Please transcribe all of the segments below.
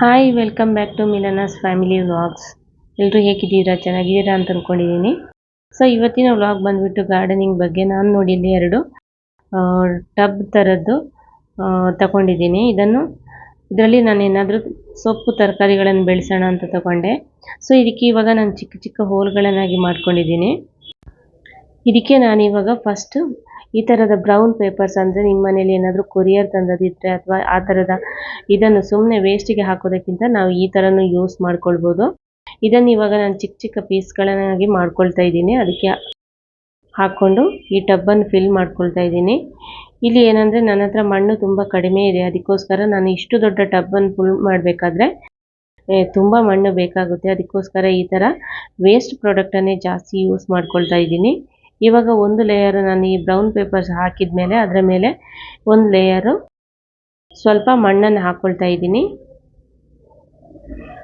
Hi welcome back to Milana's family vlogs ಎಲ್ಲರೂ ಹೇಗಿದ್ದೀರಾ? ಚೆನ್ನಾಗಿದ್ದೀರಾ ಅಂತ ಅಂದ್ಕೊಂಡಿದ್ದೀನಿ ಸೊ ಇವತ್ತಿನ ವ್ಲಾಗ್ ಬಂದುಬಿಟ್ಟು ಗಾರ್ಡನಿಂಗ್ ಬಗ್ಗೆ ನಾನು ನೋಡಿ ಇಲ್ಲಿ ಎರಡು ಟಬ್ ಥರದ್ದು ತಗೊಂಡಿದ್ದೀನಿ. ಇದನ್ನು, ಇದರಲ್ಲಿ ನಾನು ಏನಾದರೂ ಸೊಪ್ಪು ತರಕಾರಿಗಳನ್ನು ಬೆಳೆಸೋಣ ಅಂತ ತಗೊಂಡೆ. ಸೊ ಇದಕ್ಕೆ ಇವಾಗ ನಾನು ಚಿಕ್ಕ ಚಿಕ್ಕ ಹೋಲ್ಗಳನ್ನಾಗಿ ಮಾಡ್ಕೊಂಡಿದ್ದೀನಿ. ಇದಕ್ಕೆ ನಾನು ಇವಾಗ ಫಸ್ಟ್ ಈ ಥರದ ಬ್ರೌನ್ ಪೇಪರ್ಸ್ ಅಂದರೆ ನಿಮ್ಮ ಮನೇಲಿ ಏನಾದರೂ ಕೊರಿಯರ್ ತಂದದಿದ್ದರೆ ಅಥವಾ ಆ ಥರದ ಇದನ್ನು ಸುಮ್ಮನೆ ವೇಸ್ಟಿಗೆ ಹಾಕೋದಕ್ಕಿಂತ ನಾವು ಈ ಥರನೂ ಯೂಸ್ ಮಾಡ್ಕೊಳ್ಬೋದು. ಇದನ್ನು ಇವಾಗ ನಾನು ಚಿಕ್ಕ ಚಿಕ್ಕ ಪೀಸ್ಗಳನ್ನಾಗಿ ಮಾಡ್ಕೊಳ್ತಾ ಇದ್ದೀನಿ. ಅದಕ್ಕೆ ಹಾಕ್ಕೊಂಡು ಈ ಟಬ್ಬನ್ನು ಫಿಲ್ ಮಾಡ್ಕೊಳ್ತಾ ಇದ್ದೀನಿ. ಇಲ್ಲಿ ಏನಂದರೆ ನನ್ನ ಹತ್ರ ಮಣ್ಣು ತುಂಬ ಕಡಿಮೆ ಇದೆ. ಅದಕ್ಕೋಸ್ಕರ ನಾನು ಇಷ್ಟು ದೊಡ್ಡ ಟಬ್ಬನ್ನು ಫುಲ್ ಮಾಡಬೇಕಾದ್ರೆ ತುಂಬ ಮಣ್ಣು ಬೇಕಾಗುತ್ತೆ. ಅದಕ್ಕೋಸ್ಕರ ಈ ಥರ ವೇಸ್ಟ್ ಪ್ರಾಡಕ್ಟನ್ನೇ ಜಾಸ್ತಿ ಯೂಸ್ ಮಾಡ್ಕೊಳ್ತಾ ಇದ್ದೀನಿ. ಇವಾಗ ಒಂದು ಲೇಯರ್ ನಾನು ಈ ಬ್ರೌನ್ ಪೇಪರ್ಸ್ ಹಾಕಿದ ಮೇಲೆ ಅದರ ಮೇಲೆ ಒಂದು ಲೇಯರು ಸ್ವಲ್ಪ ಮಣ್ಣನ್ನು ಹಾಕ್ಕೊಳ್ತಾ ಇದ್ದೀನಿ.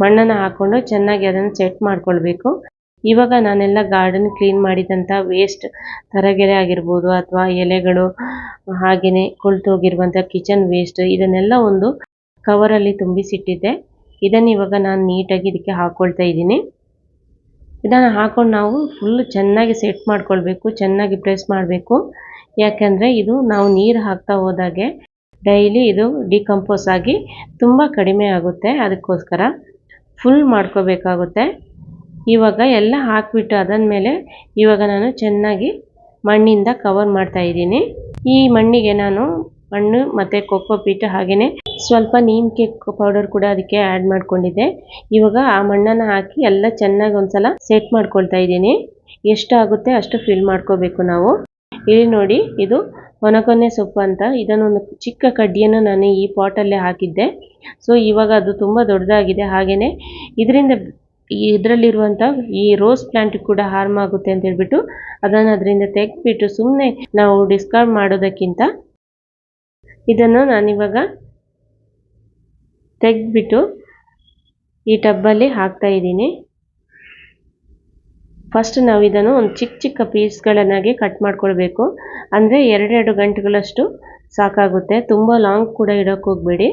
ಮಣ್ಣನ್ನು ಹಾಕ್ಕೊಂಡು ಚೆನ್ನಾಗಿ ಅದನ್ನು ಸೆಟ್ ಮಾಡ್ಕೊಳ್ಬೇಕು. ಇವಾಗ ನಾನೆಲ್ಲ ಗಾರ್ಡನ್ ಕ್ಲೀನ್ ಮಾಡಿದಂಥ ವೇಸ್ಟ್ ತರಗೆರೆ ಆಗಿರ್ಬೋದು ಅಥವಾ ಎಲೆಗಳು ಹಾಗೆಯೇ ಕೊಳ್ತೋಗಿರುವಂಥ ಕಿಚನ್ ವೇಸ್ಟ್ ಇದನ್ನೆಲ್ಲ ಒಂದು ಕವರಲ್ಲಿ ತುಂಬಿಸಿಟ್ಟಿದ್ದೆ. ಇದನ್ನು ಇವಾಗ ನಾನು ನೀಟಾಗಿ ಇದಕ್ಕೆ ಹಾಕ್ಕೊಳ್ತಾ ಇದ್ದೀನಿ. ಇದನ್ನು ಹಾಕೊಂಡು ನಾವು ಫುಲ್ ಚೆನ್ನಾಗಿ ಸೆಟ್ ಮಾಡ್ಕೊಳ್ಬೇಕು, ಚೆನ್ನಾಗಿ ಪ್ರೆಸ್ ಮಾಡಬೇಕು. ಯಾಕೆಂದರೆ ಇದು ನಾವು ನೀರು ಹಾಕ್ತಾ ಹೋದಾಗೆ ಡೈಲಿ ಇದು ಡಿಕಂಪೋಸ್ ಆಗಿ ತುಂಬ ಕಡಿಮೆ ಆಗುತ್ತೆ. ಅದಕ್ಕೋಸ್ಕರ ಫುಲ್ ಮಾಡ್ಕೋಬೇಕಾಗುತ್ತೆ. ಇವಾಗ ಎಲ್ಲ ಹಾಕಿಬಿಟ್ಟು ಅದಾದಮೇಲೆ ಇವಾಗ ನಾನು ಚೆನ್ನಾಗಿ ಮಣ್ಣಿಂದ ಕವರ್ ಮಾಡ್ತಾ ಇದ್ದೀನಿ. ಈ ಮಣ್ಣಿಗೆ ನಾನು ಮಣ್ಣು ಮತ್ತು ಕೊಕ್ಕೋ ಪೀಟ್ ಹಾಗೆಯೇ ಸ್ವಲ್ಪ ನೀಮ್ ಕೇಕ್ ಪೌಡರ್ ಕೂಡ ಅದಕ್ಕೆ ಆ್ಯಡ್ ಮಾಡ್ಕೊಂಡಿದ್ದೆ. ಇವಾಗ ಆ ಮಣ್ಣನ್ನು ಹಾಕಿ ಎಲ್ಲ ಚೆನ್ನಾಗಿ ಒಂದ್ಸಲ ಸೆಟ್ ಮಾಡ್ಕೊಳ್ತಾ ಇದ್ದೀನಿ. ಎಷ್ಟಾಗುತ್ತೆ ಅಷ್ಟು ಫಿಲ್ ಮಾಡ್ಕೋಬೇಕು ನಾವು. ಇಲ್ಲಿ ನೋಡಿ, ಇದು ಒಣಕೊನೆ ಸೊಪ್ಪು ಅಂತ. ಇದನ್ನೊಂದು ಚಿಕ್ಕ ಕಡ್ಡಿಯನ್ನು ನಾನು ಈ ಪಾಟಲ್ಲೇ ಹಾಕಿದ್ದೆ. ಸೊ ಇವಾಗ ಅದು ತುಂಬ ದೊಡ್ಡದಾಗಿದೆ. ಹಾಗೆಯೇ ಇದರಿಂದ ಇದರಲ್ಲಿರುವಂಥ ಈ ರೋಸ್ ಪ್ಲ್ಯಾಂಟ್ ಕೂಡ ಹಾರ್ಮ್ ಆಗುತ್ತೆ ಅಂತ ಹೇಳ್ಬಿಟ್ಟು ಅದನ್ನು ಅದರಿಂದ ತೆಗೆದ್ಬಿಟ್ಟು ಸುಮ್ಮನೆ ನಾವು ಡಿಸ್ಕಾರ್ಡ್ ಮಾಡೋದಕ್ಕಿಂತ ಇದನ್ನು ನಾನಿವಾಗ ತೆಗೆದ್ಬಿಟ್ಟು ಈ ಟಬ್ಬಲ್ಲಿ ಹಾಕ್ತಾ ಇದ್ದೀನಿ. ಫಸ್ಟ್ ನಾವು ಇದನ್ನು ಒಂದು ಚಿಕ್ಕ ಚಿಕ್ಕ ಪೀಸ್ಗಳನ್ನಾಗಿ ಕಟ್ ಮಾಡ್ಕೊಳ್ಬೇಕು. ಅಂದರೆ ಎರಡೆರಡು ಗಂಟೆಗಳಷ್ಟು ಸಾಕಾಗುತ್ತೆ. ತುಂಬ ಲಾಂಗ್ ಕೂಡ ಇಡೋಕ್ಕೆ ಹೋಗಬೇಡಿ.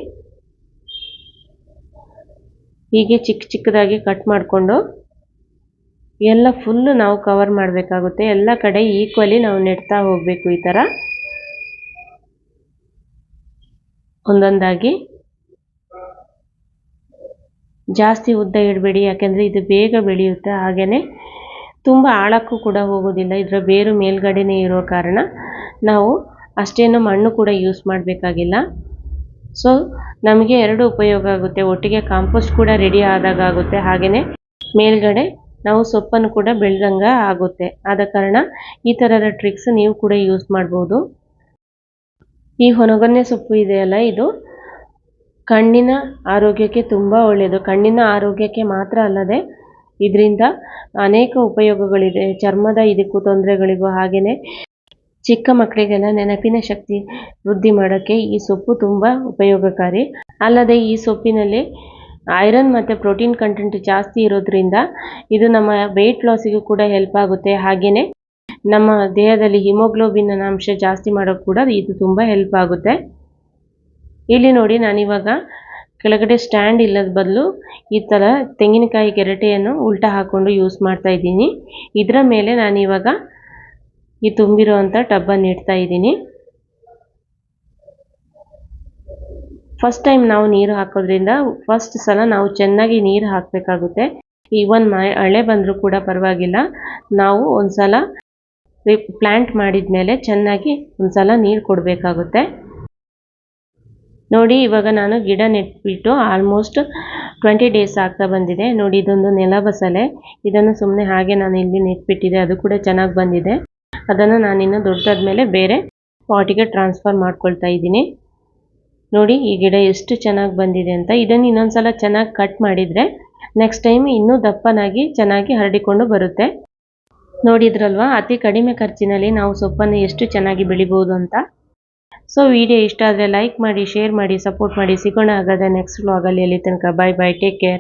ಹೀಗೆ ಚಿಕ್ಕ ಚಿಕ್ಕದಾಗಿ ಕಟ್ ಮಾಡಿಕೊಂಡು ಎಲ್ಲ ಫುಲ್ಲು ನಾವು ಕವರ್ ಮಾಡಬೇಕಾಗುತ್ತೆ. ಎಲ್ಲ ಕಡೆ ಈಕ್ವಲಿ ನಾವು ನೆಡ್ತಾ ಹೋಗಬೇಕು ಈ ಥರ ಒಂದೊಂದಾಗಿ. ಜಾಸ್ತಿ ಉದ್ದ ಇಡಬೇಡಿ, ಯಾಕೆಂದರೆ ಇದು ಬೇಗ ಬೆಳೆಯುತ್ತೆ. ಹಾಗೆಯೇ ತುಂಬ ಆಳಕ್ಕೂ ಕೂಡ ಹೋಗೋದಿಲ್ಲ, ಇದರ ಬೇರು ಮೇಲ್ಗಡೆನೇ ಇರೋ ಕಾರಣ ನಾವು ಅಷ್ಟೇನು ಮಣ್ಣು ಕೂಡ ಯೂಸ್ ಮಾಡಬೇಕಾಗಿಲ್ಲ. ಸೊ ನಮಗೆ ಎರಡು ಉಪಯೋಗ ಆಗುತ್ತೆ. ಒಟ್ಟಿಗೆ ಕಾಂಪೋಸ್ಟ್ ಕೂಡ ರೆಡಿ ಆದಾಗ ಆಗುತ್ತೆ ಹಾಗೆಯೇ ಮೇಲ್ಗಡೆ ನಾವು ಸೊಪ್ಪನ್ನು ಕೂಡ ಬೆಳೆದಂಗೆ ಆಗುತ್ತೆ. ಆದ ಕಾರಣ ಈ ಥರದ ಟ್ರಿಕ್ಸ್ ನೀವು ಕೂಡ ಯೂಸ್ ಮಾಡ್ಬೋದು. ಈ ಹೊನಗೊನ್ನೆ ಸೊಪ್ಪು ಇದೆಯಲ್ಲ, ಇದು ಕಣ್ಣಿನ ಆರೋಗ್ಯಕ್ಕೆ ತುಂಬ ಒಳ್ಳೆಯದು. ಕಣ್ಣಿನ ಆರೋಗ್ಯಕ್ಕೆ ಮಾತ್ರ ಅಲ್ಲದೆ ಇದರಿಂದ ಅನೇಕ ಉಪಯೋಗಗಳಿದೆ. ಚರ್ಮದ ಇದಕ್ಕೂ ತೊಂದರೆಗಳಿಗೂ ಹಾಗೆಯೇ ಚಿಕ್ಕ ಮಕ್ಕಳಿಗೆಲ್ಲ ನೆನಪಿನ ಶಕ್ತಿ ವೃದ್ಧಿ ಮಾಡೋಕ್ಕೆ ಈ ಸೊಪ್ಪು ತುಂಬ ಉಪಯೋಗಕಾರಿ. ಅಲ್ಲದೆ ಈ ಸೊಪ್ಪಿನಲ್ಲಿ ಐರನ್ ಮತ್ತು ಪ್ರೋಟೀನ್ ಕಂಟೆಂಟ್ ಜಾಸ್ತಿ ಇರೋದ್ರಿಂದ ಇದು ನಮ್ಮ ವೆಯ್ಟ್ ಲಾಸಿಗೂ ಕೂಡ ಹೆಲ್ಪ್ ಆಗುತ್ತೆ. ಹಾಗೆಯೇ ನಮ್ಮ ದೇಹದಲ್ಲಿ ಹಿಮೋಗ್ಲೋಬಿನ್ ಅಂಶ ಜಾಸ್ತಿ ಮಾಡೋಕ್ಕೆ ಕೂಡ ಇದು ತುಂಬ ಹೆಲ್ಪ್ ಆಗುತ್ತೆ. ಇಲ್ಲಿ ನೋಡಿ ನಾನಿವಾಗ ಕೆಳಗಡೆ ಸ್ಟ್ಯಾಂಡ್ ಇಲ್ಲದ ಬದಲು ಈ ಥರ ತೆಂಗಿನಕಾಯಿ ಗೆರಟೆಯನ್ನು ಉಲ್ಟಾ ಹಾಕ್ಕೊಂಡು ಯೂಸ್ ಮಾಡ್ತಾ ಇದ್ದೀನಿ. ಇದರ ಮೇಲೆ ನಾನಿವಾಗ ಈ ತುಂಬಿರುವಂಥ ಟಬ್ಬನ್ನು ಇಡ್ತಾ ಇದ್ದೀನಿ. ಫಸ್ಟ್ ಟೈಮ್ ನಾವು ನೀರು ಹಾಕೋದ್ರಿಂದ ಫಸ್ಟ್ ಸಲ ನಾವು ಚೆನ್ನಾಗಿ ನೀರು ಹಾಕಬೇಕಾಗುತ್ತೆ. ಈವನ್ ಹಳೆ ಬಂದರೂ ಕೂಡ ಪರವಾಗಿಲ್ಲ. ನಾವು ಒಂದು ಸಲ ಪ್ಲ್ಯಾಂಟ್ ಮಾಡಿದ ಮೇಲೆ ಚೆನ್ನಾಗಿ ಒಂದು ಸಲ ನೀರು ಕೊಡಬೇಕಾಗುತ್ತೆ. ನೋಡಿ, ಇವಾಗ ನಾನು ಗಿಡ ನೆಟ್ಬಿಟ್ಟು ಆಲ್ಮೋಸ್ಟ್ ಟ್ವೆಂಟಿ ಡೇಸ್ ಆಗ್ತಾ ಬಂದಿದೆ. ನೋಡಿ, ಇದೊಂದು ನೆಲ ಬಸಳೆ. ಇದನ್ನು ಸುಮ್ಮನೆ ಹಾಗೆ ನಾನು ಇಲ್ಲಿ ನೆಟ್ಬಿಟ್ಟಿದೆ. ಅದು ಕೂಡ ಚೆನ್ನಾಗಿ ಬಂದಿದೆ. ಅದನ್ನು ನಾನಿನ್ನು ದೊಡ್ಡದಾದ ಮೇಲೆ ಬೇರೆ ಪಾಟಿಗೆ ಟ್ರಾನ್ಸ್ಫರ್ ಮಾಡ್ಕೊಳ್ತಾ ಇದ್ದೀನಿ. ನೋಡಿ, ಈ ಗಿಡ ಎಷ್ಟು ಚೆನ್ನಾಗಿ ಬಂದಿದೆ ಅಂತ. ಇದನ್ನು ಇನ್ನೊಂದು ಸಲ ಚೆನ್ನಾಗಿ ಕಟ್ ಮಾಡಿದರೆ ನೆಕ್ಸ್ಟ್ ಟೈಮ್ ಇನ್ನೂ ದಪ್ಪನಾಗಿ ಚೆನ್ನಾಗಿ ಹರಡಿಕೊಂಡು ಬರುತ್ತೆ. ನೋಡಿದ್ರಲ್ವಾ, ಅತಿ ಕಡಿಮೆ ಖರ್ಚಿನಲ್ಲಿ ನಾವು ಸೊಪ್ಪನ್ನು ಎಷ್ಟು ಚೆನ್ನಾಗಿ ಬೆಳಿಬೋದು ಅಂತ? ಸೊ ವಿಡಿಯೋ ಇಷ್ಟ ಆದರೆ ಲೈಕ್ ಮಾಡಿ ಶೇರ್ ಮಾಡಿ ಸಪೋರ್ಟ್ ಮಾಡಿ. ಸಿಗೋಣ ಹಾಗಾದರೆ ನೆಕ್ಸ್ಟ್ ವ್ಲಾಗಲ್ಲಿ ಅಲ್ಲಿ. ತನಕ ಬಾಯ್ ಬಾಯ್ ಟೇಕ್ ಕೇರ್